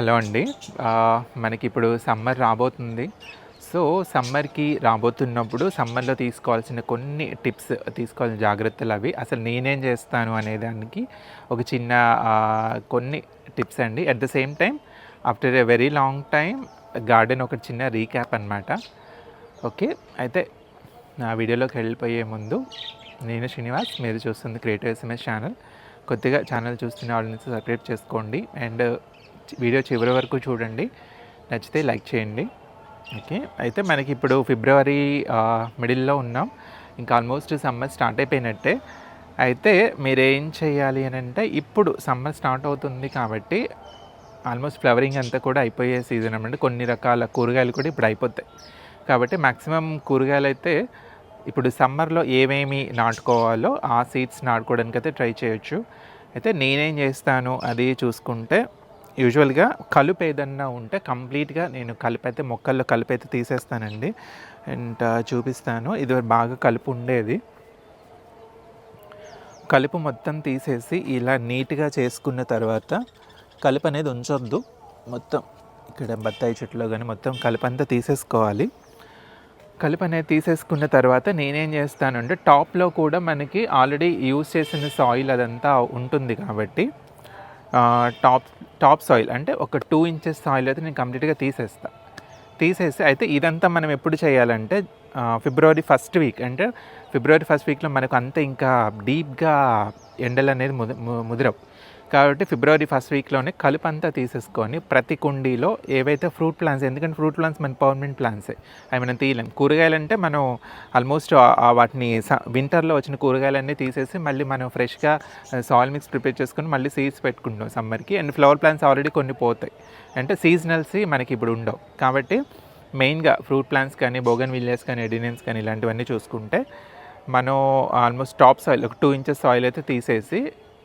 Hello అండి. మనకి ఇప్పుడు సమ్మర్ రాబోతుంది. సో సమ్మర్కి రాబోతున్నప్పుడు సమ్మర్లో తీసుకోవాల్సిన కొన్ని టిప్స్ తీసుకోవాల్సిన జాగ్రత్తలు అవి. అసలు నేనేం చేస్తాను అనే దానికి ఒక చిన్న కొన్ని టిప్స్ అండి. At the same time after a very long time garden ఒక చిన్న రీక్యాప్ అనమాట ఓకే? అయితే నా వీడియోలోకి వెళ్ళిపోయే ముందు నేను శ్రీనివాస్ మీరు చూస్తుంది క్రియేటివ్ ఎస్ఎంఎస్ ఛానల్. కొద్దిగా ఛానల్ చూస్తున్న వాళ్ళని సబ్స్క్రైబ్ చేసుకోండి. అండ్ వీడియో చివరి వరకు చూడండి. నచ్చితే లైక్ చేయండి. ఓకే. అయితే మనకి ఇప్పుడు ఫిబ్రవరి మిడిల్లో ఉన్నాం. ఇంకా ఆల్మోస్ట్ సమ్మర్ స్టార్ట్ అయిపోయినట్టే. అయితే మీరేం చేయాలి అని అంటే ఇప్పుడు సమ్మర్ స్టార్ట్ అవుతుంది కాబట్టి ఆల్మోస్ట్ ఫ్లవరింగ్ అంతా కూడా అయిపోయే సీజన్ అన్నమాట. కొన్ని రకాల కూరగాయలు కూడా ఇప్పుడు అయిపోతాయి. కాబట్టి మ్యాక్సిమం కూరగాయలు అయితే ఇప్పుడు సమ్మర్లో ఏమేమి నాటుకోవాలో ఆ సీడ్స్ నాటుకోవడానికి అయితే ట్రై చేయొచ్చు. అయితే నేనేం చేస్తాను అది చూసుకుంటే యూజువల్గా కలుపు ఏదన్నా ఉంటే కంప్లీట్గా నేను కలుపు అయితే మొక్కల్లో కలుపు అయితే తీసేస్తానండి. అండ్ చూపిస్తాను. ఇది బాగా కలుపు ఉండేది. కలుపు మొత్తం తీసేసి ఇలా నీట్గా చేసుకున్న తర్వాత కలుపు అనేది ఉంచొద్దు. మొత్తం ఇక్కడ బత్తాయి చెట్టులో కానీ మొత్తం కలుపు అంతా తీసేసుకోవాలి. కలుపు అనేది తీసేసుకున్న తర్వాత నేనేం చేస్తానంటే టాప్లో కూడా మనకి ఆల్రెడీ యూజ్ చేసిన సాయిల్ అదంతా ఉంటుంది కాబట్టి టాప్ టాప్ సాయిల్ అంటే ఒక టూ ఇంచెస్ సాయిల్ అయితే నేను కంప్లీట్గా తీసేస్తా. తీసేసి అయితే ఇదంతా మనం ఎప్పుడు చేయాలంటే ఫిబ్రవరి ఫస్ట్ వీక్ అంటే ఫిబ్రవరి ఫస్ట్ వీక్లో మనకు అంత ఇంకా డీప్గా ఎండలు అనేది ముద ము- ముదిరవు. కాబట్టి ఫిబ్రవరి ఫస్ట్ వీక్లోనే కలుపు అంతా తీసేసుకొని ప్రతి కుండీలో ఏవైతే ఫ్రూట్ ప్లాంట్స్ ఎందుకంటే ఫ్రూట్ ప్లాంట్స్ మన పర్మనెంట్ ప్లాంట్సే. అవి మనం తీయలేం కూరగాయలు అంటే మనం ఆల్మోస్ట్ వాటిని వింటర్లో వచ్చిన కూరగాయలన్నీ తీసేసి మళ్ళీ మనం ఫ్రెష్గా సాయిల్ మిక్స్ ప్రిపేర్ చేసుకుని మళ్ళీ సీడ్స్ పెట్టుకుంటాం సమ్మర్కి. అండ్ ఫ్లవర్ ప్లాంట్స్ ఆల్రెడీ కొన్ని పోతాయి. అంటే సీజనల్స్ మనకి ఇప్పుడు ఉండవు. కాబట్టి మెయిన్గా ఫ్రూట్ ప్లాంట్స్ కానీ బోగన్ విలియర్స్ కానీ ఎడినెన్స్ కానీ ఇలాంటివన్నీ చూసుకుంటే మనం ఆల్మోస్ట్ టాప్ సాయిల్ ఒక టూ ఇంచెస్ సాయిల్ అయితే తీసేసి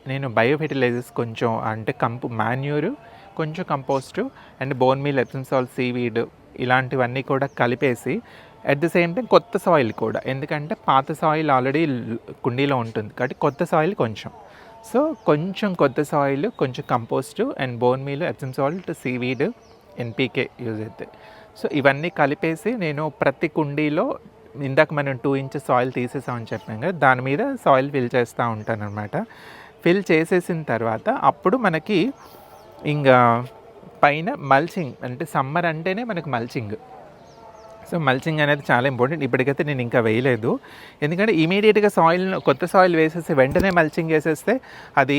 నేను బయో ఫెర్టిలైజర్స్ కొంచెం అంటే కంపు మాన్యూరు కొంచెం compost and bone meal Epsom salt seaweed ఇలాంటివన్నీ కూడా కలిపేసి అట్ ది సేమ్ టైం కొత్త సాయిల్ కూడా. ఎందుకంటే పాత సాయిల్ ఆల్రెడీ కుండీలో ఉంటుంది కాబట్టి కొత్త సాయిల్ కొంచెం. సో కొంచెం కొత్త సాయిల్ కొంచెం compost and bone meal Epsom salt seaweed NPK use అవుతాయి సో ఇవన్నీ కలిపేసి నేను ప్రతి కుండీలో ఇందాక మనం టూ ఇంచెస్ సాయిల్ తీసేసామని చెప్పాం కదా దాని మీద సాయిల్ ఫిల్ చేస్తూ ఉంటాను అనమాట ఫిల్ చేసేసిన తర్వాత అప్పుడు మనకి ఇంకా పైన మల్చింగ్ అంటే సమ్మర్ అంటేనే మనకు మల్చింగ్. సో మల్చింగ్ అనేది చాలా ఇంపార్టెంట్. ఇప్పటికైతే నేను ఇంకా వేయలేదు. ఎందుకంటే ఇమీడియట్గా సాయిల్ కొత్త సాయిల్ వేసేసి వెంటనే మల్చింగ్ వేసేస్తే అది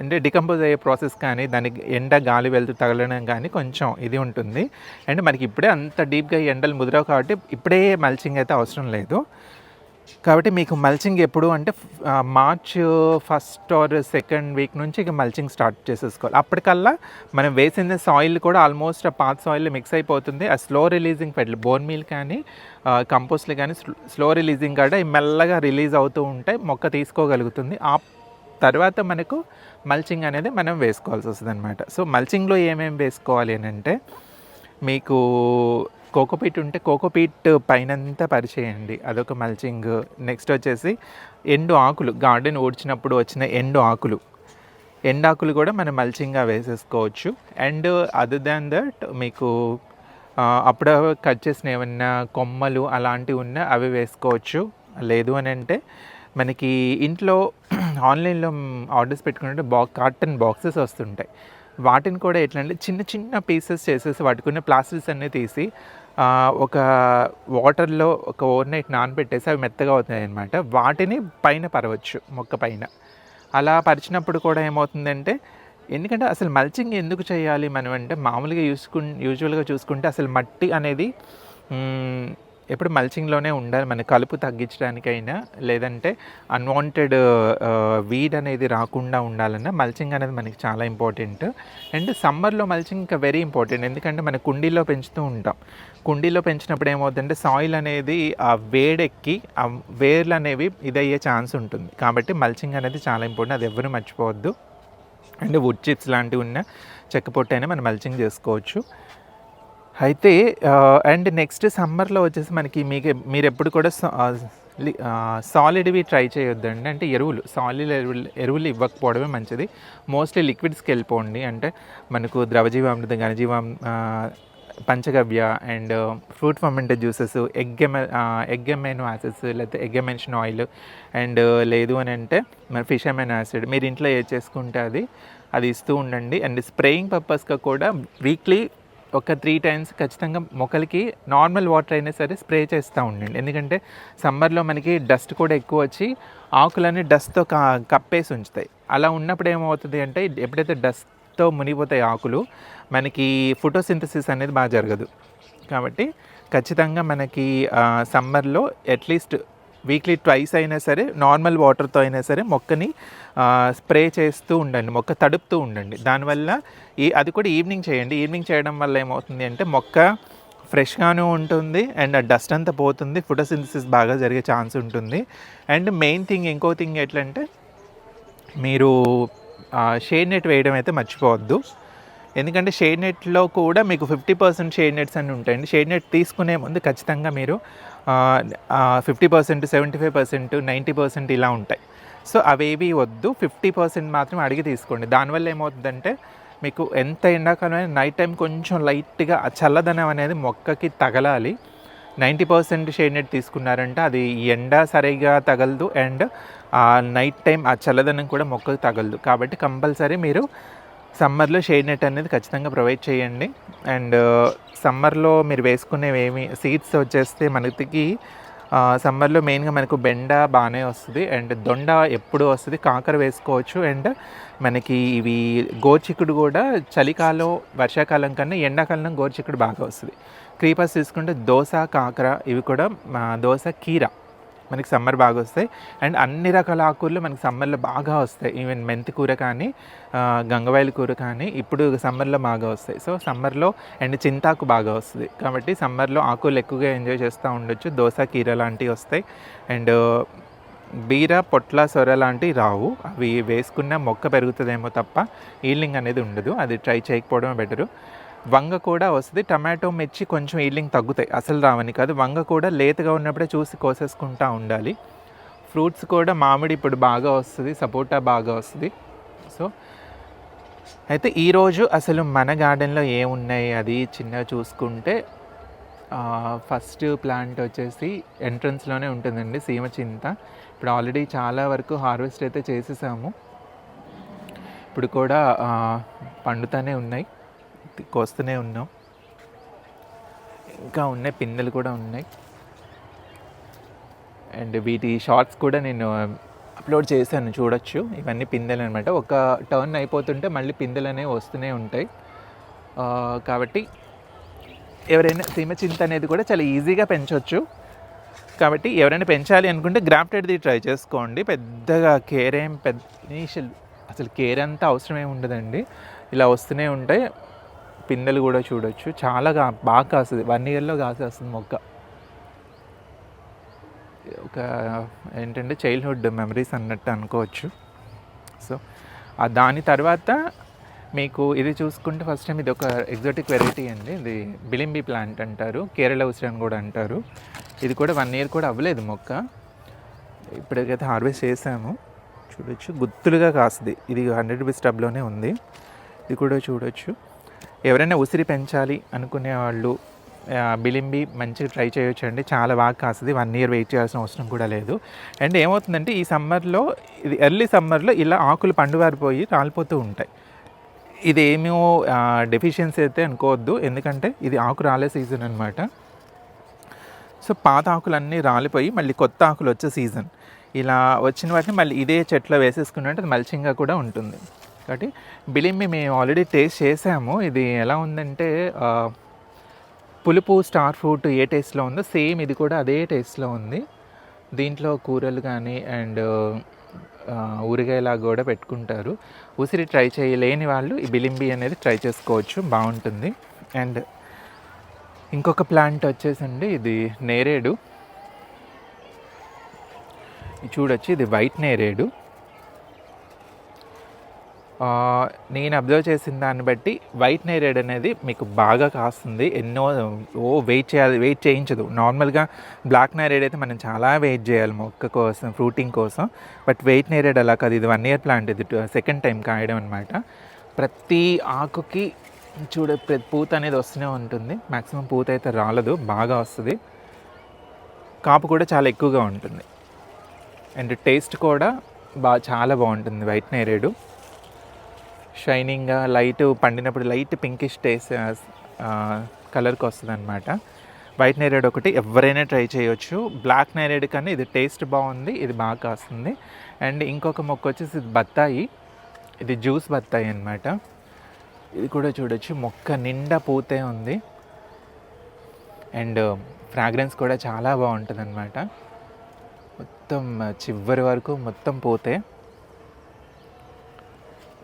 అంటే డికంపోజ్ అయ్యే ప్రాసెస్ కానీ దానికి ఎండ గాలి వెళ్తూ తగలడం కానీ కొంచెం ఇది ఉంటుంది. అండ్ మనకి ఇప్పుడే అంత డీప్గా ఎండలు ముదిరావు కాబట్టి ఇప్పుడే మల్చింగ్ అయితే అవసరం లేదు. కాబట్టి మీకు మల్చింగ్ ఎప్పుడు అంటే March first or second week నుంచి ఇక మల్చింగ్ స్టార్ట్ చేసేసుకోవాలి. అప్పటికల్లా మనం వేసిన సాయిల్ కూడా ఆల్మోస్ట్ ఆ పాత సాయిల్ మిక్స్ అయిపోతుంది. ఆ స్లో రిలీజింగ్ ఫెడ్లు బోన్ మీల్ కానీ కంపోస్ట్లు కానీ స్లో రిలీజింగ్ కూడా మెల్లగా రిలీజ్ అవుతూ ఉంటాయి మొక్క తీసుకోగలుగుతుంది. ఆ తర్వాత మనకు మల్చింగ్ అనేది మనం వేసుకోవాల్సి వస్తుంది అనమాట సో మల్చింగ్లో ఏమేమి వేసుకోవాలి అని అంటే మీకు కోకోపీట్ ఉంటే కోకోపీట్ పైనంతా పరిచేయండి. అదొక మల్చింగ్. నెక్స్ట్ వచ్చేసి ఎండు ఆకులు. గార్డెన్ ఊడ్చినప్పుడు వచ్చిన ఎండు ఆకులు. ఎండాకులు కూడా మనం మల్చింగ్గా వేసేసుకోవచ్చు. అండ్ అదర్ దాన్ దట్ మీకు అప్పుడు కట్ చేసిన ఏమన్నా కొమ్మలు అలాంటివి ఉన్నా అవి వేసుకోవచ్చు. లేదు అని అంటే మనకి ఇంట్లో ఆన్లైన్లో ఆర్డర్స్ పెట్టుకుంటే బా కార్టన్ బాక్సెస్ వస్తుంటాయి. వాటిని కూడా ఎట్లా అంటే చిన్న చిన్న పీసెస్ చేసేసి వాటికున్న ప్లాస్టిక్స్ అన్నీ తీసి ఒక వాటర్లో ఒక ఓవర్ నైట్ నానబెట్టేసి అవి మెత్తగా అవుతాయి అనమాట వాటిని పైన పరవచ్చు మొక్క పైన. అలా పరిచినప్పుడు కూడా ఏమవుతుందంటే ఎందుకంటే అసలు మల్చింగ్ ఎందుకు చేయాలి మనం అంటే మామూలుగా చూసుకు యూజువల్గా చూసుకుంటే అసలు మట్టి అనేది ఎప్పుడు మల్చింగ్లోనే ఉండాలి మన కలుపు తగ్గించడానికైనా లేదంటే అన్వాంటెడ్ వీడ్ అనేది రాకుండా ఉండాలన్నా మల్చింగ్ అనేది మనకి చాలా ఇంపార్టెంట్ అండ్ సమ్మర్లో మల్చింగ్ ఇంకా వెరీ ఇంపార్టెంట్ ఎందుకంటే మన కుండీలో పెంచుతూ ఉంటాం. కుండీలో పెంచినప్పుడు ఏమవుతుందంటే సాయిల్ అనేది ఆ వేడెక్కి ఆ వేర్లు అనేవి ఇదయ్యే ఛాన్స్ ఉంటుంది. కాబట్టి మల్చింగ్ అనేది చాలా ఇంపార్టెంట్ అది ఎవరు మర్చిపోవద్దు. అండ్ వుడ్ చిప్స్ లాంటివి ఉన్న చెక్క పొట్టైనా మనం మల్చింగ్ చేసుకోవచ్చు. అయితే అండ్ నెక్స్ట్ సమ్మర్లో వచ్చేసి మనకి మీకు మీరు ఎప్పుడు కూడా సాలిడ్వి ట్రై చేయొద్దండి. అంటే ఎరువులు సాలిడ్ ఎరువులు ఎరువులు ఇవ్వకపోవడమే మంచిది. మోస్ట్లీ లిక్విడ్స్కి వెళ్ళిపోండి. అంటే మనకు ద్రవజీవామృతం ఘనజీవం పంచగవ్య and fruit fermented juices egg ఎమ egg amino acids లేకపోతే ఎగ్ ఎమెన్షన్ ఆయిల్ అండ్ లేదు అని అంటే మన ఫిష్ ఎమైన్ యాసిడ్ మీరు ఇంట్లో ఏది చేసుకుంటే అది అది ఇస్తూ ఉండండి. అండ్ స్ప్రేయింగ్ పర్పస్గా కూడా వీక్లీ ఒక త్రీ టైమ్స్ ఖచ్చితంగా మొక్కలకి నార్మల్ వాటర్ అయినా సరే స్ప్రే చేస్తూ ఉండండి. ఎందుకంటే సమ్మర్లో మనకి డస్ట్ కూడా ఎక్కువ వచ్చి ఆకులన్నీ డస్ట్తో క కప్పేసి ఉంచుతాయి. అలా ఉన్నప్పుడు ఏమవుతుంది అంటే ఎప్పుడైతే డస్ట్తో మునిగిపోతాయి ఆకులు మనకి ఫోటోసింథసిస్ అనేది బాగా జరగదు. కాబట్టి ఖచ్చితంగా మనకి సమ్మర్లో అట్లీస్ట్ వీక్లీ ట్వైస్ అయినా సరే నార్మల్ వాటర్తో అయినా సరే మొక్కని స్ప్రే చేస్తూ ఉండండి మొక్క తడుపుతూ ఉండండి. దానివల్ల ఈ అది కూడా ఈవినింగ్ చేయండి. ఈవినింగ్ చేయడం వల్ల ఏమవుతుంది అంటే మొక్క ఫ్రెష్గాను ఉంటుంది అండ్ ఆ డస్ట్ అంతా పోతుంది ఫోటోసింథసిస్ బాగా జరిగే ఛాన్స్ ఉంటుంది. అండ్ మెయిన్ థింగ్ ఇంకో థింగ్ ఎట్లంటే మీరు షేడ్ నెట్ వేయడం అయితే మర్చిపోవద్దు. ఎందుకంటే షేడ్ నెట్లో కూడా మీకు ఫిఫ్టీ పర్సెంట్ షేడ్ నెట్స్ అని ఉంటాయండి. షేడ్ నెట్ తీసుకునే ముందు ఖచ్చితంగా మీరు fifty percent seventy five percent ninety percent ఇలా ఉంటాయి. సో అవేవి వద్దు. ఫిఫ్టీ పర్సెంట్ మాత్రం అడిగి తీసుకోండి. దానివల్ల ఏమవుతుందంటే మీకు ఎంత ఎండాకాలం నైట్ టైం కొంచెం లైట్గా ఆ చల్లదనం అనేది మొక్కకి తగలాలి. నైంటీ పర్సెంట్ షేడ్ నెట్ తీసుకున్నారంటే అది ఎండ సరిగా తగలదు. అండ్ ఆ నైట్ టైం ఆ చల్లదనం కూడా మొక్కకు తగలదు. కాబట్టి కంపల్సరీ మీరు సమ్మర్లో షేడ్ నెట్ అనేది ఖచ్చితంగా ప్రొవైడ్ చేయండి. అండ్ సమ్మర్లో మీరు వేసుకునేవి ఏమి సీడ్స్ వచ్చేస్తే మనకి సమ్మర్లో మెయిన్గా మనకు బెండ బాగానే వస్తుంది. అండ్ దొండ ఎప్పుడు వస్తుంది కాకర వేసుకోవచ్చు. అండ్ మనకి ఇవి గోచిక్కుడు కూడా చలికాలం వర్షాకాలం కన్నా ఎండాకాలం గోచిక్కుడు బాగా వస్తుంది. క్రీపర్స్ తీసుకుంటే దోశ కాకర ఇవి కూడా మా దోస కీర. మనకి సమ్మర్ బాగా వస్తాయి. అండ్ అన్ని రకాల ఆకుకూరలు మనకి సమ్మర్లో బాగా వస్తాయి. ఈవెన్ మెంతి కూర కానీ ఆ, గంగవాయల కూర కానీ ఇప్పుడు సమ్మర్లో బాగా వస్తాయి. సో సమ్మర్లో అండ్ చింతాకు బాగా వస్తుంది. కాబట్టి సమ్మర్లో ఆకులు ఎక్కువగా ఎంజాయ్ చేస్తూ ఉండొచ్చు. దోశ కీర లాంటివి వస్తాయి. అండ్ బీర పొట్ల సొర లాంటివి రావు. అవి వేసుకున్న మొక్క పెరుగుతుందేమో తప్ప ఈల్డింగ్ అనేది ఉండదు. అది ట్రై చేయకపోవడమే బెటరు. వంగ కూడా వస్తుంది. టమాటో మిర్చి కొంచెం ఈలింగ్ తగ్గుతాయి. అసలు రావని కాదు. వంగ కూడా లేతగా ఉన్నప్పుడే చూసి కోసేసుకుంటా ఉండాలి. ఫ్రూట్స్ కూడా మామిడి ఇప్పుడు బాగా వస్తుంది. సపోటా బాగా వస్తుంది. సో అయితే ఈరోజు అసలు మన గార్డెన్లో ఏమున్నాయి అది చిన్నగా చూసుకుంటే ఫస్ట్ ప్లాంట్ వచ్చేసి ఎంట్రన్స్లోనే ఉంటుందండి సీమ చింత. ఇప్పుడు ఆల్రెడీ చాలా వరకు హార్వెస్ట్ అయితే చేసేసాము. ఇప్పుడు కూడా పండుతూనే ఉన్నాయి. కోస్తూనే ఉన్నాం. ఇంకా ఉన్నాయి పిందెలు కూడా ఉన్నాయి. అండ్ వీటి షార్ట్స్ కూడా నేను అప్లోడ్ చేశాను చూడొచ్చు. ఇవన్నీ పిందెలు అనమాట ఒక టర్న్ అయిపోతుంటే మళ్ళీ పిందెలు అనేవి వస్తూనే ఉంటాయి. కాబట్టి ఎవరైనా సీమ చింత అనేది కూడా చాలా ఈజీగా పెంచవచ్చు కాబట్టి ఎవరైనా పెంచాలి అనుకుంటే గ్రాఫ్టెడ్ది ట్రై చేసుకోండి. పెద్దగా కేర్ ఏం పెద్ద అసలు కేర్ అంతా అవసరమే ఉండదండి. ఇలా వస్తూనే ఉంటాయి. పిందెలు కూడా చూడొచ్చు. చాలా బాగా కాస్తుంది. వన్ ఇయర్లో కాసేస్తుంది మొక్క. ఒక ఏంటంటే చైల్డ్హుడ్ మెమరీస్ అన్నట్టు అనుకోవచ్చు. సో ఆ దాని తర్వాత మీకు ఇది చూసుకుంటే ఫస్ట్ టైం ఇది ఒక ఎగ్జాటిక్ వెరైటీ అండి. ఇది బిలింబి ప్లాంట్ అంటారు. కేరళ ఉసిరి కూడా అంటారు. ఇది కూడా వన్ ఇయర్ కూడా అవ్వలేదు మొక్క. ఇప్పటికైతే హార్వెస్ట్ చేసాము. చూడొచ్చు. గుత్తులుగా కాస్తుంది. ఇది హండ్రెడ్ రూపీస్ టబ్లోనే ఉంది. ఇది కూడా చూడొచ్చు. ఎవరైనా ఉసిరి పెంచాలి అనుకునే వాళ్ళు బిలింబి మంచిగా ట్రై చేయొచ్చు అండి చాలా బాగా కాస్తుంది. వన్ ఇయర్ వెయిట్ చేయాల్సిన అవసరం కూడా లేదు. అండ్ ఏమవుతుందంటే ఈ సమ్మర్లో ఇది ఎర్లీ సమ్మర్లో ఇలా ఆకులు పండువారిపోయి రాలిపోతూ ఉంటాయి. ఇది ఏమో డెఫిషియన్సీ అయితే అనుకోవద్దు. ఎందుకంటే ఇది ఆకు రాలే సీజన్ అనమాట సో పాత ఆకులన్నీ రాలిపోయి మళ్ళీ కొత్త ఆకులు వచ్చే సీజన్. ఇలా వచ్చిన వాటిని మళ్ళీ ఇదే చెట్లో వేసేసుకున్నట్టు అది మల్చింగ్గా కూడా ఉంటుంది. కాబట్టి బిలింబి మేము ఆల్రెడీ టేస్ట్ చేసాము. ఇది ఎలా ఉందంటే పులుపు స్టార్ ఫ్రూట్ ఏ టేస్ట్లో ఉందో సేమ్ ఇది కూడా అదే టేస్ట్లో ఉంది. దీంట్లో కూరలు కానీ అండ్ ఊరగాయలాగా కూడా పెట్టుకుంటారు. ఉసిరి ట్రై చేయలేని వాళ్ళు ఈ బిలింబి అనేది ట్రై చేసుకోవచ్చు. బాగుంటుంది. అండ్ ఇంకొక ప్లాంట్ వచ్చేసండి. ఇది నేరేడు. చూడొచ్చు. ఇది వైట్ నేరేడు. నేను అబ్జర్వ్ చేసిన దాన్ని బట్టి వైట్ నైరేడ్ అనేది మీకు బాగా కాస్తుంది. ఎన్నో ఓ వెయిట్ చేయాలి వెయిట్ చేయించదు. నార్మల్గా బ్లాక్ నైరేడ్ అయితే మనం చాలా వెయిట్ చేయాలి మొక్క కోసం ఫ్రూటింగ్ కోసం. బట్ వెయిట్ నైరేడ్ అలా కాదు. ఇది వన్ ఇయర్ ప్లాంట్. ఇది సెకండ్ టైం కాయడం అనమాట ప్రతి ఆకుకి చూడ ప్రతి పూత అనేది వస్తూనే ఉంటుంది. మ్యాక్సిమం పూత అయితే రాలదు. బాగా వస్తుంది. కాపు కూడా చాలా ఎక్కువగా ఉంటుంది. అండ్ టేస్ట్ కూడా బాగా చాలా బాగుంటుంది వైట్ నేరేడు షైనింగ్గా లైట్ పండినప్పుడు లైట్ పింకిష్ టేస్ట్ కలర్కి వస్తుంది అనమాట వైట్ నేరేడ్ ఒకటి ఎవరైనా ట్రై చేయొచ్చు. బ్లాక్ నేరేడ్ కన్నా ఇది టేస్ట్ బాగుంది ఇది బాగా కాస్తుంది. అండ్ ఇంకొక మొక్క వచ్చేసి ఇది బత్తాయి. ఇది జ్యూస్ బత్తాయి అనమాట ఇది కూడా చూడొచ్చు. మొక్క నిండా పూతే ఉంది. అండ్ ఫ్రాగ్రెన్స్ కూడా చాలా బాగుంటుంది అనమాట మొత్తం చివరి వరకు మొత్తం పూతే.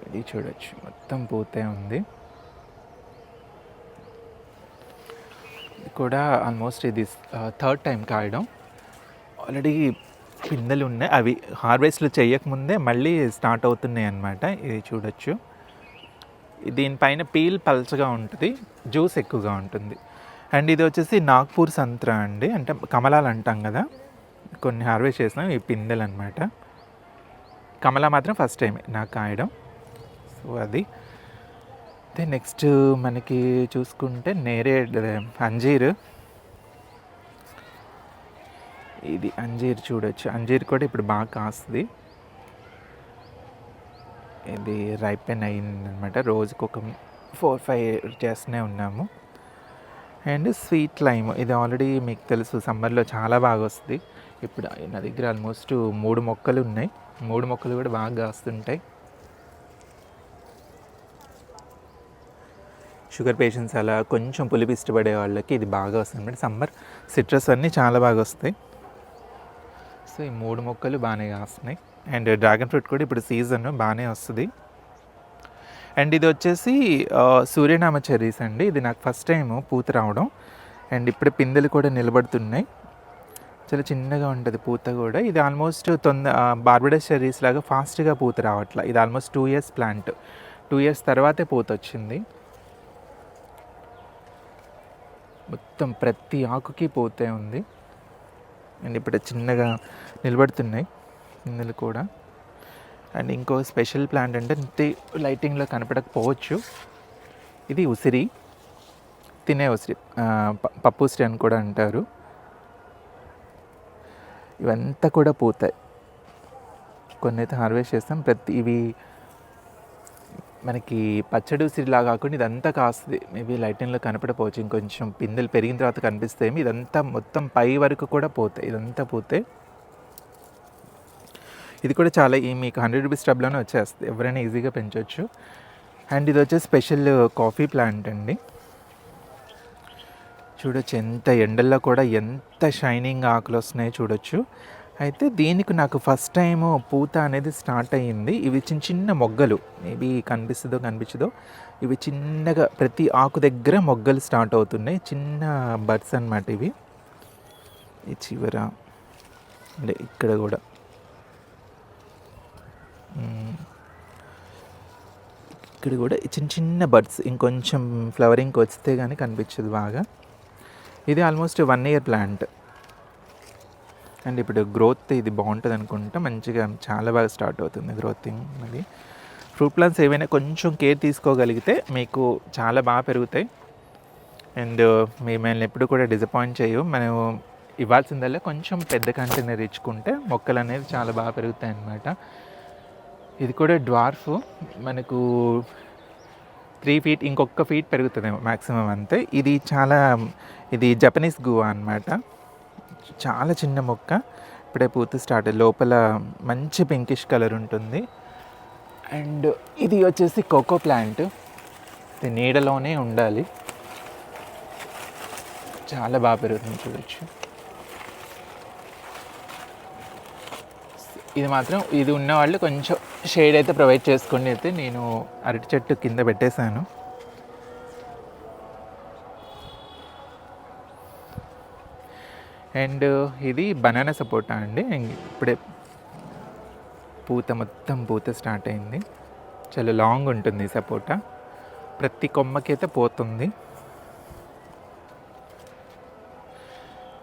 ఇది చూడొచ్చు. మొత్తం పూతే ఉంది. కూడా ఆల్మోస్ట్ ఇది థర్డ్ టైం కాయడం. ఆల్రెడీ పిందెలు ఉన్నాయి. అవి హార్వెస్ట్లు చేయకముందే మళ్ళీ స్టార్ట్ అవుతున్నాయి అన్నమాట. ఇది చూడొచ్చు. దీనిపైన పీల్ పల్చగా ఉంటుంది. జ్యూస్ ఎక్కువగా ఉంటుంది. అండ్ ఇది వచ్చేసి నాగ్పూర్ సంత్రా అండి. అంటే కమలాలు అంటాం కదా. కొన్ని హార్వెస్ట్ చేసినాం. ఈ పిందెలు అనమాట కమల మాత్రం ఫస్ట్ టైం నాకు కాయడం. సో అది. అయితే నెక్స్ట్ మనకి చూసుకుంటే నేరే అంజీర్. ఇది అంజీర్ చూడొచ్చు. అంజీర్ కూడా ఇప్పుడు బాగా కాస్తుంది. ఇది రైపెన్ అయిందనమాట రోజుకు ఒక ఫోర్ ఫైవ్ చేస్తూనే ఉన్నాము. అండ్ స్వీట్ లైమ్ ఇది ఆల్రెడీ మీకు తెలుసు సమ్మర్లో చాలా బాగా వస్తుంది. ఇప్పుడు నా దగ్గర ఆల్మోస్ట్ మూడు మొక్కలు ఉన్నాయి. మూడు మొక్కలు కూడా బాగా కాస్తుంటాయి. షుగర్ పేషెంట్స్ అలా కొంచెం పులిపి ఇష్టపడే వాళ్ళకి ఇది బాగా వస్తుంది అనమాట. సమ్మర్ సిట్రస్ అన్నీ చాలా బాగా వస్తాయి. సో ఈ మూడు మొక్కలు బాగానే కాస్తున్నాయి. అండ్ డ్రాగన్ ఫ్రూట్ కూడా ఇప్పుడు సీజన్ బాగానే వస్తుంది. అండ్ ఇది వచ్చేసి సూర్యనామ చెర్రీస్ అండి. ఇది నాకు ఫస్ట్ టైం పూత రావడం. అండ్ ఇప్పుడు పిందెలు కూడా నిలబడుతున్నాయి. చాలా చిన్నగా ఉంటుంది పూత కూడా. ఇది ఆల్మోస్ట్ తొంద బార్బడస్ చెర్రీస్ లాగా ఫాస్ట్గా పూత రావట్లా. ఇది almost two years plant. Two years తర్వాతే పూత వచ్చింది. మొత్తం ప్రతి ఆకుకి పోతే ఉంది. అండ్ ఇప్పుడు చిన్నగా నిలబడుతున్నాయి ఇందులో కూడా. అండ్ ఇంకో స్పెషల్ ప్లాంట్ అంటే లైటింగ్లో కనపడకపోవచ్చు. ఇది ఉసిరి తినే ఉసిరి పప్పు ఉసిరి అని కూడా అంటారు. ఇవంతా కూడా పోతాయి. కొన్ని అయితే హార్వెస్ట్ చేస్తాం. ప్రతి ఇవి మనకి పచ్చడి ఉసిరిలా కాకుండా ఇదంతా కాస్తుంది. మేబీ లైటింగ్లో కనపడపోవచ్చు. ఇంకొంచెం పిందెలు పెరిగిన తర్వాత కనిపిస్తే ఇదంతా మొత్తం పై వరకు కూడా పోతాయి. ఇదంతా పోతే ఇది కూడా చాలా ఈ మీకు హండ్రెడ్ రూపీస్ టబ్లోనే వచ్చేస్తుంది. ఎవరైనా ఈజీగా పెంచవచ్చు అండ్ ఇది వచ్చేసి స్పెషల్ కాఫీ ప్లాంట్ అండి. చూడొచ్చు ఎంత ఎండల్లో కూడా ఎంత షైనింగ్ ఆకులు వస్తున్నాయో చూడొచ్చు. అయితే దీనికి నాకు ఫస్ట్ టైం పూత అనేది స్టార్ట్ అయ్యింది. ఇవి చిన్న చిన్న మొగ్గలు. మేబీ కనిపిస్తుందో కనిపించదో. ఇవి చిన్నగా ప్రతి ఆకు దగ్గర మొగ్గలు స్టార్ట్ అవుతున్నాయి. చిన్న బర్డ్స్ అనమాట ఇవి. ఈ చివర అంటే ఇక్కడ కూడా. ఇక్కడ కూడా చిన్న చిన్న బర్డ్స్ ఇంకొంచెం ఫ్లవరింగ్ వస్తే కానీ కనిపించదు బాగా. ఇది almost one year plant and ఇప్పుడు గ్రోత్ ఇది బాగుంటుంది అనుకుంటా మంచిగా చాలా బాగా స్టార్ట్ అవుతుంది గ్రోతింగ్ అది ఫ్రూట్ ప్లాంట్స్ ఏవైనా కొంచెం కేర్ తీసుకోగలిగితే మీకు చాలా బాగా పెరుగుతాయి. అండ్ మిమ్మల్ని ఎప్పుడు కూడా డిసప్పాయింట్ చేయవు. మనం ఇవ్వాల్సిందల్లా కొంచెం పెద్ద కంటైనర్ ఇచ్చుకుంటే మొక్కలు అనేది చాలా బాగా పెరుగుతాయి అన్నమాట. ఇది కూడా డ్వార్ఫ్. మనకు త్రీ ఫీట్ ఇంకొక ఫీట్ పెరుగుతుంది మ్యాక్సిమం అంతే. ఇది చాలా ఇది జపనీస్ గువా అన్నమాట. చాలా చిన్న మొక్క. ఇప్పుడే పూత స్టార్ట్ లోపల మంచి పింకిష్ కలర్ ఉంటుంది. అండ్ ఇది వచ్చేసి కోకో ప్లాంట్ ఇది నీడలోనే ఉండాలి. చాలా బాగా పెరుగుతుంది చూడొచ్చు. ఇది మాత్రం ఇది ఉన్న వాళ్ళు కొంచెం షేడ్ అయితే ప్రొవైడ్ చేసుకుని అయితే నేను అరటి చెట్టు కింద పెట్టేశాను. అండ్ ఇది బనానా సపోటా అండి. ఇప్పుడే పూత మొత్తం పూత స్టార్ట్ అయింది. చాలా లాంగ్ ఉంటుంది సపోటా. ప్రతి కొమ్మకైతే పోతుంది.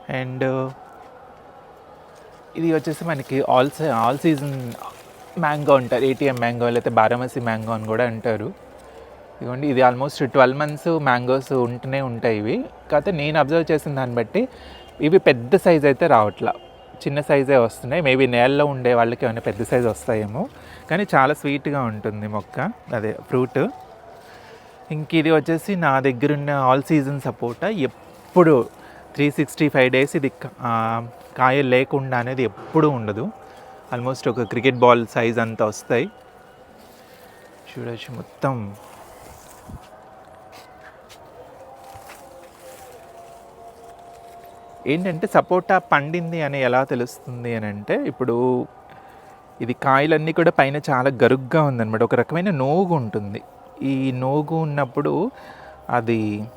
అండ్ ఇది వచ్చేసి మనకి ఆల్ సీ- ఆల్ సీజన్ మ్యాంగో అంటారు. ఏటీఎం మ్యాంగో లేకపోతే బారామసి మ్యాంగో అని కూడా అంటారు. ఇదిగోండి ఇది ఆల్మోస్ట్ ట్వెల్వ్ మంత్స్ మ్యాంగోస్ ఉంటూనే ఉంటాయి ఇవి. కాకపోతే నేను అబ్జర్వ్ చేసిన దాన్ని బట్టి ఇవి పెద్ద సైజ్ అయితే రావట్లా. చిన్న సైజే వస్తున్నాయి. మేబీ నేలలో ఉండే వాళ్ళకి ఏమైనా పెద్ద సైజ్ వస్తాయేమో. కానీ చాలా స్వీట్గా ఉంటుంది మొక్క. అదే ఫ్రూట్. ఇంక ఇది వచ్చేసి నా దగ్గర ఉన్న ఆల్ సీజన్ సపోటా. ఎప్పుడు త్రీ సిక్స్టీ ఫైవ్ డేస్ ఇది కాయ లేకుండా అనేది ఎప్పుడూ ఉండదు. ఆల్మోస్ట్ ఒక క్రికెట్ బాల్ సైజ్ అంతా వస్తాయి. చూడొచ్చు మొత్తం. ఏంటంటే సపోటా పండింది అని ఎలా తెలుస్తుంది అని అంటే ఇప్పుడు ఇది కాయలన్నీ కూడా పైన చాలా గరుగ్గా ఉందన్నమాట. ఒక రకమైన నోగు ఉంటుంది. ఈ నోగు ఉన్నప్పుడు అది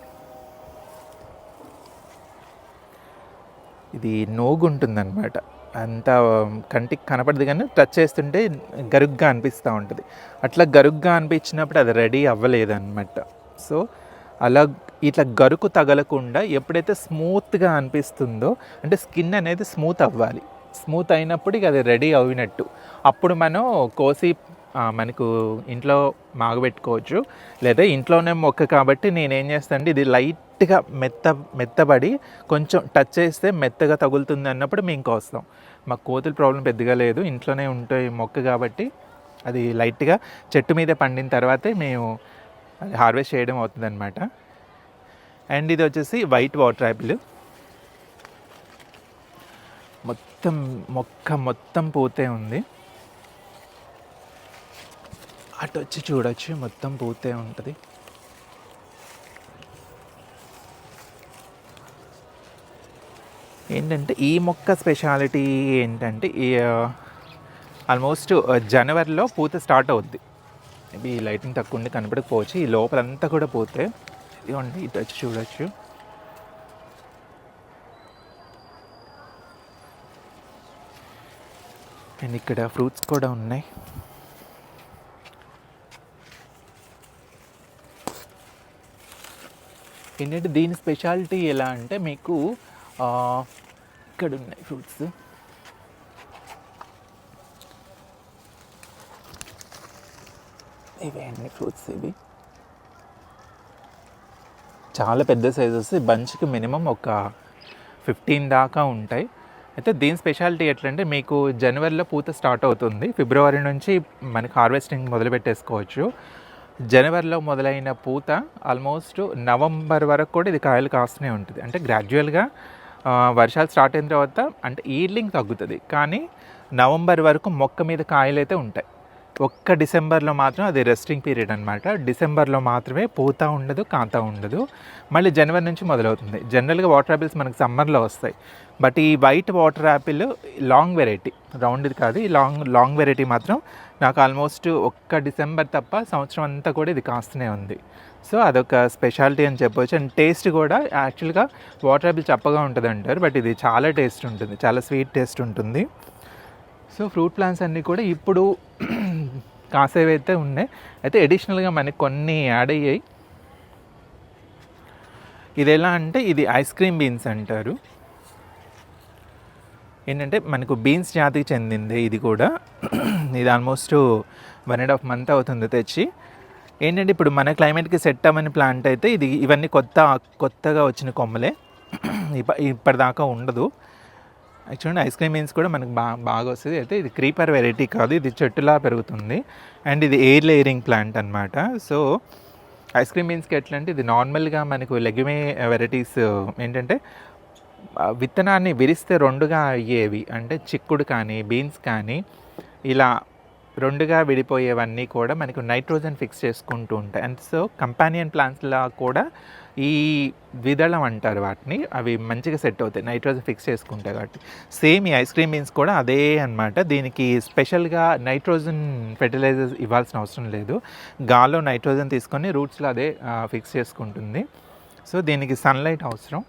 ఇది నోగు ఉంటుందన్నమాట. అంత కంటికి కనపడదు కానీ టచ్ చేస్తుంటే గరుగ్గా అనిపిస్తూ ఉంటుంది. అట్లా గరుగ్గా అనిపించినప్పుడు అది రెడీ అవ్వలేదన్నమాట. సో అలా ఇట్లా గరుకు తగలకుండా ఎప్పుడైతే స్మూత్గా అనిపిస్తుందో అంటే స్కిన్ అనేది స్మూత్ అవ్వాలి. స్మూత్ అయినప్పుడు ఇక అది రెడీ అయినట్టు. అప్పుడు మనం కోసి మనకు ఇంట్లో మాగబెట్టుకోవచ్చు. లేదా ఇంట్లోనే మొక్క కాబట్టి నేనేం చేస్తాను అంటే ఇది లైట్గా మెత్త మెత్తబడి కొంచెం టచ్ చేస్తే మెత్తగా తగులుతుంది అన్నప్పుడు మేము కోస్తాం. మాకు కోతుల ప్రాబ్లం పెద్దగా లేదు. ఇంట్లోనే ఉంటాయి మొక్క కాబట్టి అది లైట్గా చెట్టు మీద పండిన తర్వాతే మేము హార్వెస్ట్ చేయడం అవుతుంది అనమాట అండ్ ఇది వచ్చేసి వైట్ వాటర్ యాపిల్. మొత్తం మొక్క మొత్తం పూతే ఉంది. అటు వచ్చి చూడొచ్చు మొత్తం పూతే ఉంటుంది. ఏంటంటే ఈ మొక్క స్పెషాలిటీ ఏంటంటే ఈ ఆల్మోస్ట్ జనవరిలో పూత స్టార్ట్ అవుద్ది. మేబీ లైటింగ్ తక్కువ ఉండి కనపడకపోవచ్చు ఈ లోపలంతా కూడా పూతే. ఇవ్వండి ఇటు వచ్చి చూడొచ్చు. అండ్ ఇక్కడ ఫ్రూట్స్ కూడా ఉన్నాయి. ఏంటంటే దీని స్పెషాలిటీ ఎలా అంటే మీకు ఇక్కడ ఉన్నాయి ఫ్రూట్స్. ఇవే అండి ఫ్రూట్స్ ఇవి. చాలా పెద్ద సైజెస్ బంచ్కి మినిమం ఒక ఫిఫ్టీన్ దాకా ఉంటాయి. అయితే దీని స్పెషాలిటీ ఎట్లంటే మీకు జనవరిలో పూత స్టార్ట్ అవుతుంది. ఫిబ్రవరి నుంచి మనకి హార్వెస్టింగ్ మొదలు పెట్టేసుకోవచ్చు. జనవరిలో మొదలైన పూత ఆల్మోస్ట్ నవంబర్ వరకు కూడా ఇది కాయలు కాస్తూనే ఉంటుంది. అంటే గ్రాడ్యువల్గా వర్షాలు స్టార్ట్ అయిన తర్వాత అంటే ఈల్డింగ్ తగ్గుతుంది. కానీ నవంబర్ వరకు మొక్క మీద కాయలు అయితే ఉంటాయి. ఒక్క డిసెంబర్లో మాత్రం అది రెస్టింగ్ పీరియడ్ అనమాట డిసెంబర్లో మాత్రమే పూత ఉండదు కాంత ఉండదు. మళ్ళీ జనవరి నుంచి మొదలవుతుంది. జనరల్గా వాటర్ యాపిల్స్ మనకి సమ్మర్లో వస్తాయి. బట్ ఈ white water apple long variety రౌండ్ది కాదు ఈ లాంగ్ లాంగ్ వెరైటీ మాత్రం నాకు ఆల్మోస్ట్ ఒక్క డిసెంబర్ తప్ప సంవత్సరం అంతా కూడా ఇది కాస్తూనే ఉంది. సో అదొక స్పెషాలిటీ అని చెప్పవచ్చు అండ్ టేస్ట్ కూడా యాక్చువల్గా వాటర్ యాపిల్ చప్పగా ఉంటుంది అంటారు. బట్ ఇది చాలా టేస్ట్ ఉంటుంది. చాలా స్వీట్ టేస్ట్ ఉంటుంది. సో ఫ్రూట్ ప్లాంట్స్ అన్నీ కూడా ఇప్పుడు కాసేవి అయితే ఉన్నాయి అయితే ఎడిషనల్గా మనకి కొన్ని యాడ్ అయ్యాయి. ఇది ఎలా అంటే ఇది ఐస్ క్రీమ్ బీన్స్ అంటారు. ఏంటంటే మనకు బీన్స్ జాతికి చెందింది ఇది కూడా. ఇది almost one and half month అవుతుంది తెచ్చి. ఏంటంటే ఇప్పుడు మన క్లైమేట్కి సెట్ అవ్వని ప్లాంట్ అయితే ఇది ఇవన్నీ కొత్త కొత్తగా వచ్చిన కొమ్మలే. ఇప్ప ఇప్పటిదాకా ఉండదు. యాక్చువల్ ఐస్ క్రీమ్ బీన్స్ కూడా మనకు బాగా బాగా వస్తుంది. అయితే ఇది క్రీపర్ వెరైటీ కాదు. ఇది చెట్టులా పెరుగుతుంది. అండ్ ఇది ఎయిర్ లేయరింగ్ ప్లాంట్ అనమాట సో ఐస్ క్రీమ్ బీన్స్కి ఎట్లా అంటే ఇది నార్మల్గా మనకు లెగ్యుమే వెరైటీస్ ఏంటంటే విత్తనాన్ని విరిస్తే రెండుగా అయ్యేవి. అంటే చిక్కుడు కానీ బీన్స్ కానీ ఇలా రెండుగా విడిపోయేవన్నీ కూడా మనకు నైట్రోజన్ ఫిక్స్ చేసుకుంటూ ఉంటాయి. అండ్ సో కంపానియన్ ప్లాంట్స్లా కూడా ఈ విదళం అంటారు వాటిని. అవి మంచిగా సెట్ అవుతాయి. నైట్రోజన్ ఫిక్స్ చేసుకుంటాయి కాబట్టి. సేమ్ ఈ ఐస్ క్రీమ్ బీన్స్ కూడా అదే అన్నమాట. దీనికి స్పెషల్గా నైట్రోజన్ ఫెర్టిలైజర్స్ ఇవ్వాల్సిన అవసరం లేదు. గాల్లో నైట్రోజన్ తీసుకొని రూట్స్లో అదే ఫిక్స్ చేసుకుంటుంది. సో దీనికి సన్లైట్ అవసరం.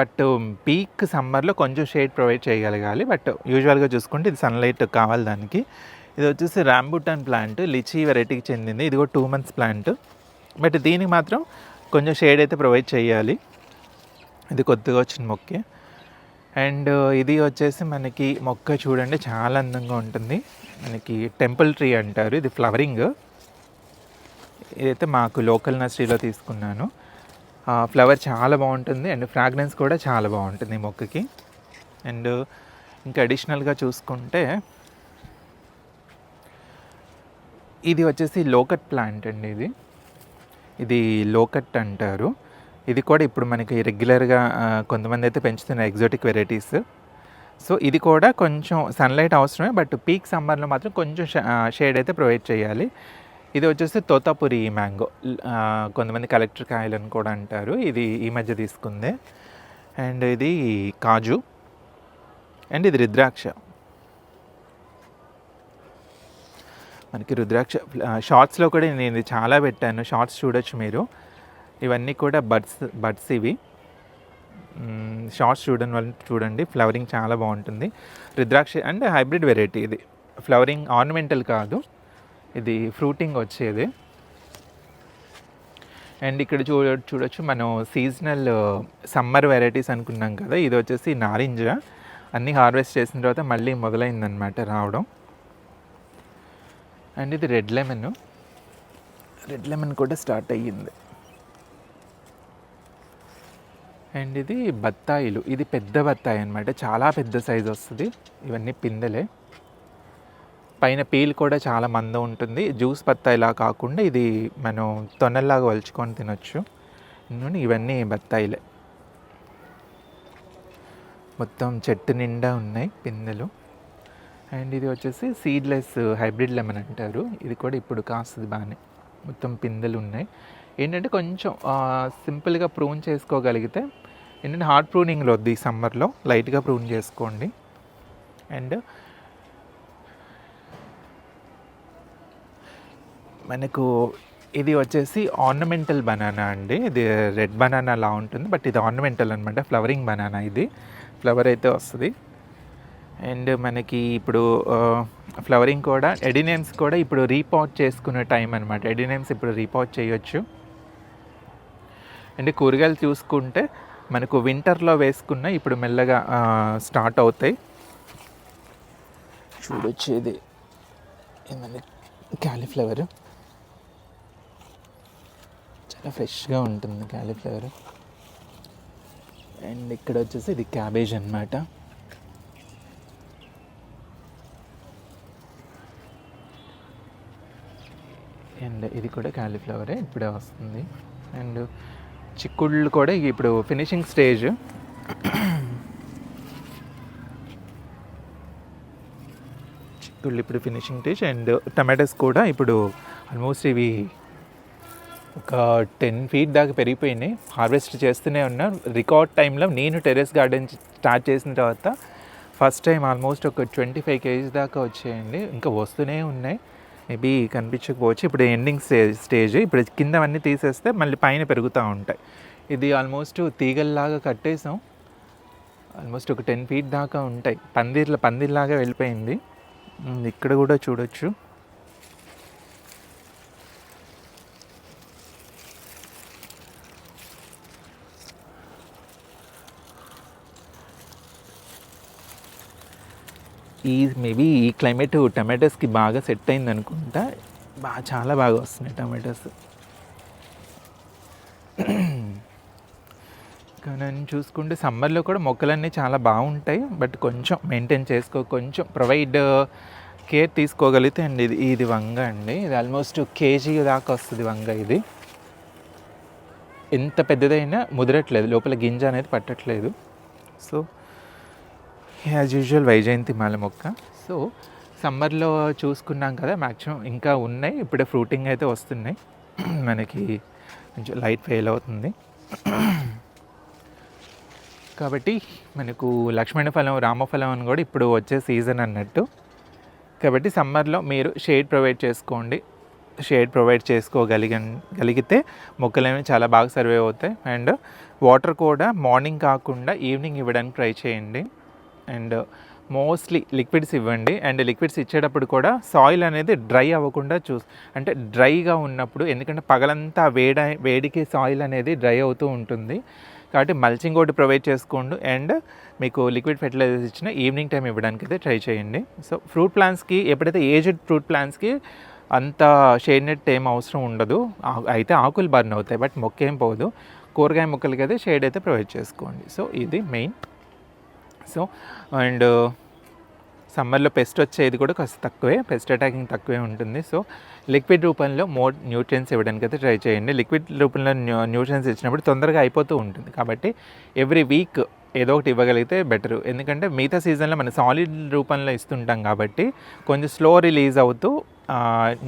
బట్ పీక్ సమ్మర్లో కొంచెం షేడ్ ప్రొవైడ్ చేయగలగాలి. బట్ యూజువల్గా చూసుకుంటే ఇది సన్లైట్ కావాలి దానికి. ఇది వచ్చేసి రాంబుటాన్ ప్లాంట్ లిచీ వెరైటీకి చెందింది. ఇది కూడా టూ మంత్స్ ప్లాంట్ బట్ దీనికి మాత్రం కొంచెం షేడ్ అయితే ప్రొవైడ్ చేయాలి. ఇది కొద్దిగా వచ్చిన మొక్కే. అండ్ uh, ఇది వచ్చేసి మనకి మొక్క చూడండి చాలా అందంగా ఉంటుంది. మనకి టెంపుల్ ట్రీ అంటారు. ఇది ఫ్లవరింగ్ ఇదైతే మాకు లోకల్ నర్సరీలో తీసుకున్నాను. ఫ్లవర్ చాలా బాగుంటుంది. అండ్ ఫ్రాగ్రెన్స్ కూడా చాలా బాగుంటుంది ఈ మొక్కకి. అండ్ uh, ఇంకా అడిషనల్గా చూసుకుంటే ఇది వచ్చేసి లోకట్ ప్లాంట్ అండి ఇది. ఇది లోకట్ అంటారు. ఇది కూడా ఇప్పుడు మనకి రెగ్యులర్గా కొంతమంది అయితే పెంచుతున్నారు ఎగ్జాటిక్ వెరైటీస్ సో ఇది కూడా కొంచెం సన్లైట్ అవసరమే బట్ పీక్ సమ్మర్లో మాత్రం కొంచెం షేడ్ అయితే ప్రొవైడ్ చేయాలి. ఇది వచ్చేసి తోతాపురి మ్యాంగో కొంతమంది కలెక్టర్ కాయలు అని కూడా అంటారు. ఇది ఈ మధ్య తీసుకుందే. అండ్ ఇది కాజు. అండ్ ఇది రుద్రాక్ష. మనకి రుద్రాక్ష షార్ట్స్లో కూడా నేను ఇది చాలా పెట్టాను. షార్ట్స్ చూడొచ్చు మీరు. ఇవన్నీ కూడా బడ్స్ బడ్స్ ఇవి. షార్ట్స్ చూడడం వల్ల చూడండి ఫ్లవరింగ్ చాలా బాగుంటుంది. రుద్రాక్ష అంటే హైబ్రిడ్ వెరైటీ ఇది. ఫ్లవరింగ్ ఆర్నమెంటల్ కాదు. ఇది ఫ్రూటింగ్ వచ్చేది. అండ్ ఇక్కడ చూడ చూడొచ్చు మనం సీజనల్ సమ్మర్ వెరైటీస్ అనుకున్నాం కదా. ఇది వచ్చేసి నారింజ. అన్నీ హార్వెస్ట్ చేసిన తర్వాత మళ్ళీ మొదలైందనమాట రావడం. అండ్ ఇది రెడ్ లెమన్. రెడ్ లెమన్ కూడా స్టార్ట్ అయ్యింది. అండ్ ఇది బత్తాయిలు. ఇది పెద్ద బత్తాయి అనమాట చాలా పెద్ద సైజ్ వస్తుంది. ఇవన్నీ పిందెలే. పైన పీల్ కూడా చాలా మంద ఉంటుంది. జ్యూస్ బత్తాయిలా కాకుండా ఇది మనం తొనల్లాగా వలుచుకొని తినొచ్చు. ఇవన్నీ బత్తాయిలే. మొత్తం చెట్టు నిండా ఉన్నాయి పిందెలు. అండ్ ఇది వచ్చేసి సీడ్లెస్ హైబ్రిడ్ లెమన్ అంటారు. ఇది కూడా ఇప్పుడు కాస్తుంది బాగానే. మొత్తం పిందెలు ఉన్నాయి. ఏంటంటే కొంచెం సింపుల్గా ప్రూన్ చేసుకోగలిగితే ఏంటంటే హార్డ్ ప్రూనింగ్లో వద్దు ఈ సమ్మర్లో లైట్గా ప్రూన్ చేసుకోండి. అండ్ మనకు ఇది వచ్చేసి ఆర్నమెంటల్ బనానా అండి. ఇది రెడ్ బనానా లా ఉంటుంది. బట్ ఇది ఆర్నమెంటల్ అనమాట ఫ్లవరింగ్ బనానా ఇది. ఫ్లవర్ అయితే వస్తుంది. అండ్ మనకి ఇప్పుడు ఫ్లవరింగ్ కూడా ఎడినేమ్స్ కూడా ఇప్పుడు రీపాట్ చేసుకునే టైం అనమాట ఎడినేమ్స్ ఇప్పుడు రీపాట్ చేయొచ్చు. అండ్ కూరగాయలు చూసుకుంటే మనకు వింటర్లో వేసుకున్న ఇప్పుడు మెల్లగా స్టార్ట్ అవుతాయి. చూడొచ్చేది ఏమన్నా క్యాలీఫ్లవర్. చాలా ఫ్రెష్గా ఉంటుంది క్యాలీఫ్లవర్. అండ్ ఇక్కడ వచ్చేసి ఇది క్యాబేజ్ అనమాట అండ్ ఇది కూడా క్యాలీఫ్లవరే ఇప్పుడే వస్తుంది. అండ్ చిక్కుళ్ళు కూడా ఇప్పుడు ఫినిషింగ్ స్టేజ్. చిక్కుళ్ళు ఇప్పుడు ఫినిషింగ్ స్టేజ్ అండ్ టమాటోస్ కూడా ఇప్పుడు ఆల్మోస్ట్ ఇవి ఒక టెన్ ఫీట్ దాకా పెరిగిపోయినాయి. హార్వెస్ట్ చేస్తూనే ఉన్నా. రికార్డ్ టైంలో నేను టెరెస్ గార్డెన్ స్టార్ట్ చేసిన తర్వాత ఫస్ట్ టైం ఆల్మోస్ట్ ఒక ట్వంటీ ఫైవ్ కేజీస్ దాకా వచ్చాయండి. ఇంకా వస్తూనే ఉన్నాయి. మేబీ కనిపించకపోవచ్చు. ఇప్పుడు ఎండింగ్ స్టేజ్ స్టేజ్ ఇప్పుడు కిందవన్నీ తీసేస్తే మళ్ళీ పైన పెరుగుతూ ఉంటాయి. ఇది ఆల్మోస్ట్ తీగల్లాగా కట్టేసాం. ఆల్మోస్ట్ ఒక టెన్ ఫీట్ దాకా ఉంటాయి. పందిర్ల పందిర్లాగా వెళ్ళిపోయింది. ఇక్కడ కూడా చూడొచ్చు. ఈ మేబీ ఈ క్లైమేట్ టమాటోస్కి బాగా సెట్ అయింది అనుకుంటా. బాగా చాలా బాగా వస్తున్నాయి టమాటోస్. కానీ చూసుకుంటే సమ్మర్లో కూడా మొక్కలన్నీ చాలా బాగుంటాయి. బట్ కొంచెం మెయింటైన్ చేసుకో కొంచెం ప్రొవైడ్ కేర్ తీసుకోగలిగితే అండి ఇది ఇది వంగ అండి. ఇది ఆల్మోస్ట్ కేజీ దాకా వస్తుంది వంగ ఇది. ఎంత పెద్దదైనా ముదరట్లేదు లోపల గింజ అనేది పట్టట్లేదు. సో యాజ్ యూజువల్ వైజయంతి మాల మొక్క సో సమ్మర్లో చూసుకున్నాం కదా మ్యాక్సిమం ఇంకా ఉన్నాయి. ఇప్పుడే ఫ్రూటింగ్ అయితే వస్తున్నాయి. మనకి కొంచెం లైట్ ఫెయిల్ అవుతుంది. కాబట్టి మనకు లక్ష్మణ ఫలం రామఫలం అని కూడా ఇప్పుడు వచ్చే సీజన్ అన్నట్టు. కాబట్టి సమ్మర్లో మీరు షేడ్ ప్రొవైడ్ చేసుకోండి. షేడ్ ప్రొవైడ్ చేసుకోగలిగ గలిగితే మొక్కలు చాలా బాగా సర్వే అవుతాయి. అండ్ వాటర్ కూడా మార్నింగ్ కాకుండా ఈవినింగ్ ఇవ్వడానికి ట్రై చేయండి. అండ్ మోస్ట్లీ లిక్విడ్స్ ఇవ్వండి. అండ్ లిక్విడ్స్ ఇచ్చేటప్పుడు కూడా సాయిల్ అనేది డ్రై అవ్వకుండా చూస్ అంటే డ్రైగా ఉన్నప్పుడు ఎందుకంటే పగలంతా వేడ వేడికి సాయిల్ అనేది డ్రై అవుతూ ఉంటుంది. కాబట్టి మల్చింగ్ ఒకటి ప్రొవైడ్ చేసుకోండి. అండ్ మీకు లిక్విడ్ ఫెర్టిలైజర్స్ ఇచ్చిన ఈవినింగ్ టైం ఇవ్వడానికి అయితే ట్రై చేయండి. సో ఫ్రూట్ ప్లాంట్స్కి ఎప్పుడైతే ఏజ్డ్ ఫ్రూట్ ప్లాంట్స్కి అంత షేడ్ నెట్ ఏం అవసరం ఉండదు. అయితే ఆకులు బర్న్ అవుతాయి బట్ మొక్క ఏం పోదు. కూరగాయ మొక్కలకి అయితే షేడ్ అయితే ప్రొవైడ్ చేసుకోండి. సో ఇది మెయిన్. సో అండ్ సమ్మర్లో పెస్ట్ వచ్చేది కూడా కాస్త తక్కువే పెస్ట్ అటాకింగ్ తక్కువే ఉంటుంది. సో లిక్విడ్ రూపంలో మోర్ న్యూట్రియన్స్ ఇవ్వడానికి అయితే ట్రై చేయండి. లిక్విడ్ రూపంలో న్యూట్రియన్స్ ఇచ్చినప్పుడు తొందరగా అయిపోతూ ఉంటుంది. కాబట్టి ఎవ్రీ వీక్ ఏదో ఒకటి ఇవ్వగలిగితే బెటర్. ఎందుకంటే మిగతా సీజన్లో మనం సాలిడ్ రూపంలో ఇస్తుంటాం కాబట్టి కొంచెం స్లో రిలీజ్ అవుతూ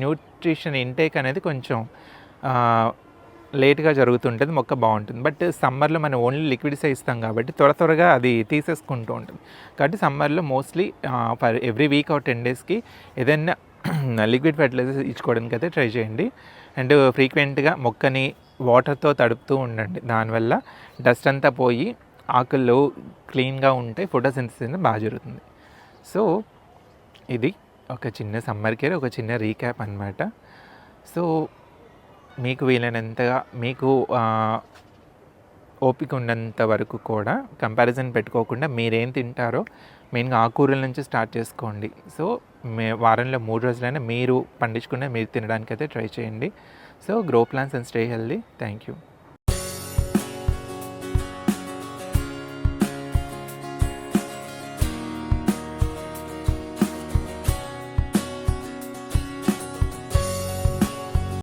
న్యూట్రిషన్ ఇంటేక్ అనేది కొంచెం లేట్గా జరుగుతుంటుంది మొక్క బాగుంటుంది. బట్ సమ్మర్లో మనం ఓన్లీ లిక్విడ్స్ ఇస్తాం కాబట్టి త్వర త్వరగా అది తీసేసుకుంటూ ఉంటుంది. కాబట్టి సమ్మర్లో mostly for every week or ten డేస్కి ఏదైనా లిక్విడ్ ఫెర్టిలైజర్స్ ఇచ్చుకోవడానికి అయితే ట్రై చేయండి. అండ్ ఫ్రీక్వెంట్గా మొక్కని వాటర్తో తడుపుతూ ఉండండి. దానివల్ల డస్ట్ అంతా పోయి ఆకులు క్లీన్గా ఉంటే ఫోటోసింథసిస్ బాగా జరుగుతుంది. సో ఇది ఒక చిన్న సమ్మర్ కేర్ ఒక చిన్న రీక్యాప్ అన్నమాట. సో మీకు వీలైనంతగా మీకు ఓపిక ఉన్నంత వరకు కూడా కంపారిజన్ పెట్టుకోకుండా మీరేం తింటారో మెయిన్గా ఆకూరల నుంచి స్టార్ట్ చేసుకోండి. సో మే వారంలో మూడు రోజులైనా మీరు పండించుకునే మీరు తినడానికి అయితే ట్రై చేయండి. So grow plants and stay healthy. Thank you